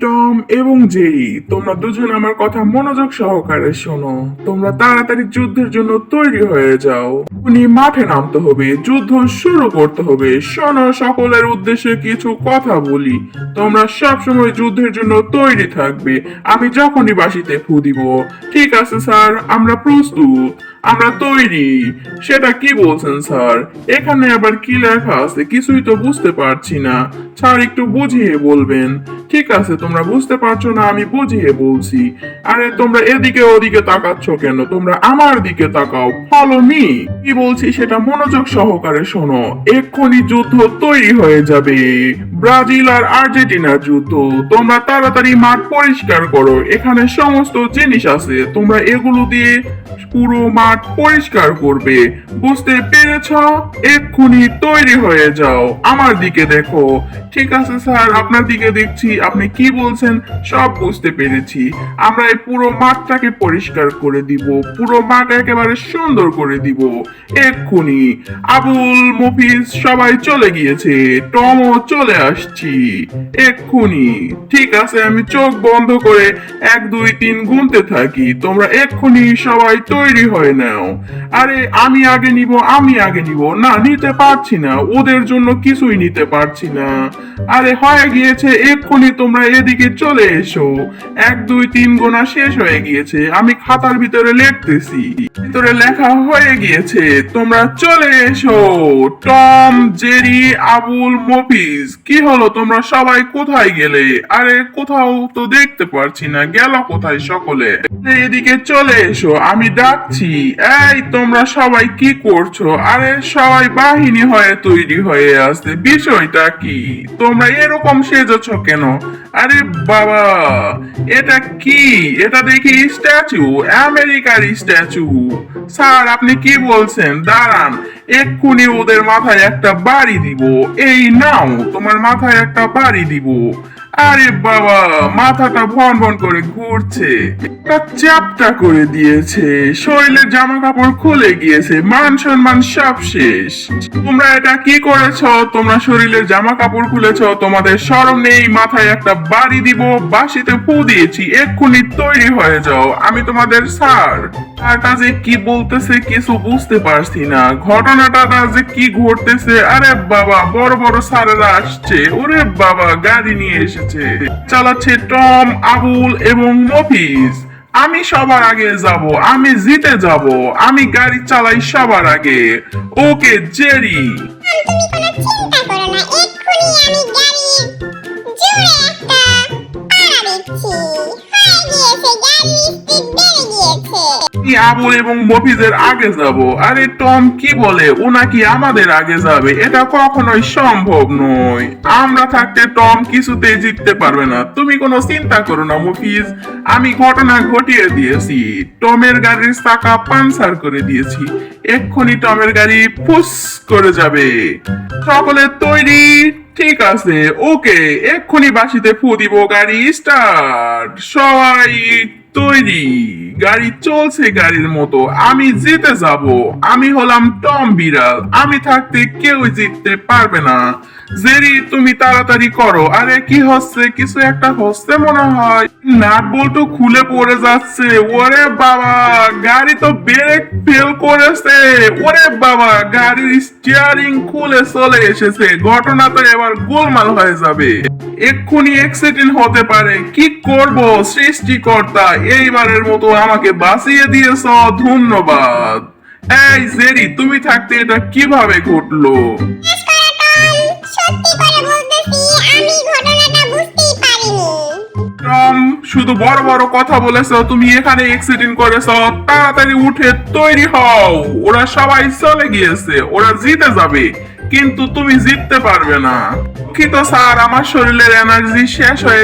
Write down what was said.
Tom এবং Jerry তোমরা দুজন আমার কথা মনোযোগ সহকারে শোনো। তোমরা তাড়াতাড়ি যুদ্ধের জন্য তৈরি হয়ে যাও। উনি মাঠে নামতে হবে, যুদ্ধ শুরু করতে হবে। শোনো, সকলের উদ্দেশ্যে কিছু কথা বলি। তোমরা সবসময় যুদ্ধের জন্য তৈরি থাকবে। আমি যখনই বাসিতে ফু দিব। ঠিক আছে, স্যার, আমরা প্রস্তুত। আমরা তৈরি। সেটা কি বলছেন, স্যার? এখানে আবার কি লেখা আছে? কিছুই তো বুঝতে পারছি না। স্যার, একটু বুঝিয়ে বলবেন। ঠিক আছে, তোমরা বুঝতে পারছ না, আমি বুঝিয়ে বলছি। আরে, তোমরা এদিকে ওদিকে তাকাচ্ছ কেন? তোমরা আমার দিকে তাকাও। ফলো মি কি বলছি সেটা মনোযোগ সহকারে শোনো। এক্ষুনি যুদ্ধ তৈরি হয়ে যাবে। ব্রাজিল আর আর্জেন্টিনার যুদ্ধ। তোমরা তাড়াতাড়ি মাঠ পরিষ্কার করো। এখানে সমস্ত জিনিস আছে। তোমরা এগুলো দিয়ে পুরো মাঠ পরিষ্কার করবে। বুঝতে পেরেছ? এক্ষুনি তৈরি হয়ে যাও। আমার দিকে দেখো। ঠিক আছে, স্যার, আপনার দিকে দেখছি। আপনি কি বলছেন সব বুঝতে পেরেছি। আমরা এই পুরো মাঠটাকে পরিষ্কার করে দিব। পুরো মাঠ একেবারে সুন্দর করে দিব। এক্ষুনি। আবুল, মফিজ সবাই চলে গিয়েছে। টমও চলে আসছি। এক্ষুনি। ঠিক আছে, আমি চোখ বন্ধ করে এক, দুই, তিন গুনতে থাকি। তোমরা এক্ষুনি সবাই তৈরি হয়ে নাও। আরে, আমি আগে নিব, আমি আগে নিব। না, নিতে পারছি না। ওদের জন্য কিছুই নিতে পারছি না। আরে, হয়ে গিয়েছে, এক্ষুনি তোমরা এদিকে চলে এসো। এক, দুই, তিন গোনা শেষ হয়ে গিয়েছে। আমি খাতার ভিতরে লিখতেছি। ভিতরে লেখা হয়ে গিয়েছে, তোমরা চলে এসো। টম, জেরি, আবুল, মফিজ, কি হলো? তোমরা সবাই কোথায় গেলে? আরে, কোথাও তো দেখতে পারছি না। গেল কোথায় সকলে? এদিকে চলে এসো, আমি ডাকছি। এই, তোমরা সবাই কি করছ? আরে, সবাই বাহিনী হয়ে তৈরি হয়ে আসছে। বিষয়টা কি? তোমরা এরকম সেজেছ কেন? আরে বাবা, এটা কি? এটা দেখি স্ট্যাচু, আমেরিকার স্ট্যাচু। স্যার, আপনি কি বলছেন? দাঁড়ান, এক্ষুনি ওদের মাথায় একটা বাড়ি দিব। এই নাও, তোমার মাথায় একটা বাড়ি দিব। আরে বাবা, মাথাটা ভন ভন করে ঘুরছে। চ্যাপটা করে দিয়েছে। শরীরের জামা কাপড় খুলে গিয়েছে। মান সম্মান সব শেষ। তোমরা এটা কি করেছ? তোমরা শরীরের জামা কাপড় খুলেছ। তোমাদের শরম নেই, মাথায় একটা বাড়ি দিব বাসিতে ফু দিয়েছি, এক্ষুনি তৈরি হয়ে যাও। আমি তোমাদের স্যার। স্যারটা যে কি বলতেছে কিছু বুঝতে পারছি না। ঘটনাটা যে কি ঘটতেছে, আরে বাবা, বড় বড় স্যারেরা আসছে। ওরে বাবা, গাড়ি নিয়ে এসেছে। চালাচ্ছে টম, আবুল এবং মফিজ। আমি সবার আগে যাব, আমি জিতে যাব, আমি গাড়ি চালাই সবার আগে। Okay, Jerry. তুমি কোনো চিন্তা করো না, এক্ষুনি আমি আমি আবুল এবং মফিজের আগে যাব? আরে টম, কি বলে? ও নাকি আমাদের আগে যাবে? এটা কখনোই সম্ভব নয়। আমরা থাকতে টম কিছুতেই জিততে পারবে না। তুমি কোনো চিন্তা করো না, মফিজ। আমি ঘটনা ঘটিয়ে দিয়েছি। টমের গাড়ির চাকা পাঞ্চার করে দিয়েছি। এক্ষুনি টমের গাড়ি ফুস করে যাবে। সকলে তৈরি? ঠিক আছে, ওকে। এক্ষুনি বাসিতে ফু দিব, গাড়ি স্টার্ট। সবাই তৈরি। গাড়ি চলছে গাড়ির মতো। আমি জিতে যাব। আমি হলাম টম বিড়াল। আমি থাকতে কেউ জিততে পারবে না। জেরি, তুমি তাড়াতাড়ি করো। আরে, কি হচ্ছে? কিছু একটা হচ্ছে মনে হয়। নাট বল্টু খুলে পড়ে যাচ্ছে। ওরে বাবা, গাড়ি তো ব্রেক ফেল করেছে। ওরে বাবা, গাড়ির স্টিয়ারিং খুলে চলে এসেছে। ঘটনা তো এবার গোলমাল হয়ে যাবে। এক্ষুনি অ্যাক্সিডেন্ট হতে পারে। কি করব? সৃষ্টিকর্তা এইবারের মতো আমাকে বাঁচিয়ে দিয়েছ ধন্যবাদ। এই জেরি তুমি থাকতে এটা কীভাবে ঘটলো? শুধু বড় বড় কথা বলেছ তুমি এখানে এক্সিডেন্ট করেছ তাড়াতাড়ি উঠে তৈরি হও। ওরা সবাই চলে গিয়েছে ওরা জিতে যাবে কিন্তু তুমি জিততে পারবে না। দুঃখিত স্যার আমার শরীরের এনার্জি শেষ হয়ে